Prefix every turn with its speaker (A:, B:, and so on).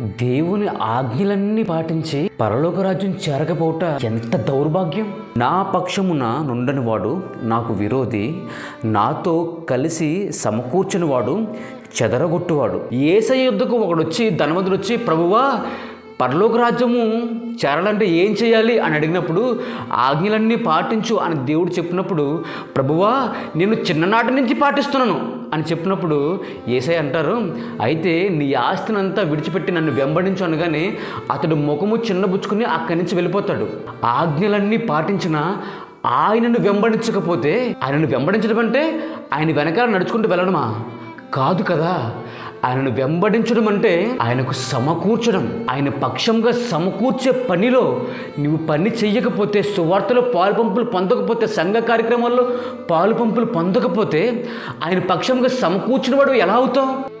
A: దేవుని ఆజ్ఞలన్నీ పాటించి పరలోక రాజ్యం చేరకపోవట ఎంత దౌర్భాగ్యం? నా పక్షమున నుండని వాడు నాకు విరోధి నాతో కలిసి సమకూర్చునివాడు చెదరగొట్టువాడు. ఏసై యుద్ధకు ఒకడు వచ్చి ధనవంతుడు వచ్చి ప్రభువా పరలోక రాజ్యము చేరాలంటే ఏం చేయాలి అని అడిగినప్పుడు ఆజ్ఞలన్నీ పాటించు అని దేవుడు చెప్పినప్పుడు ప్రభువా నేను చిన్ననాటి నుంచి పాటిస్తున్నాను అని చెప్పినప్పుడు ఏసై అంటారు అయితే నీ ఆస్తినంతా విడిచిపెట్టి నన్ను వెంబడించు అనగానే అతడు ముఖము చిన్నబుచ్చుకుని అక్కడి నుంచి వెళ్ళిపోతాడు. ఆజ్ఞలన్నీ పాటించిన ఆయనను వెంబడించకపోతే ఆయనను వెంబడించడం అంటే ఆయన వెనకాల నడుచుకుంటూ వెళ్ళడమా? కాదు కదా. ఆయనను వెంబడించడం అంటే ఆయనకు సమకూర్చడం. ఆయన పక్షంగా సమకూర్చే పనిలో నువ్వు పని చెయ్యకపోతే సువార్తలో పాలు పంపులు పొందకపోతే సంఘ కార్యక్రమాల్లో పాలు పంపులు పొందకపోతే ఆయన పక్షంగా సమకూర్చిన వాడు ఎలా అవుతావు?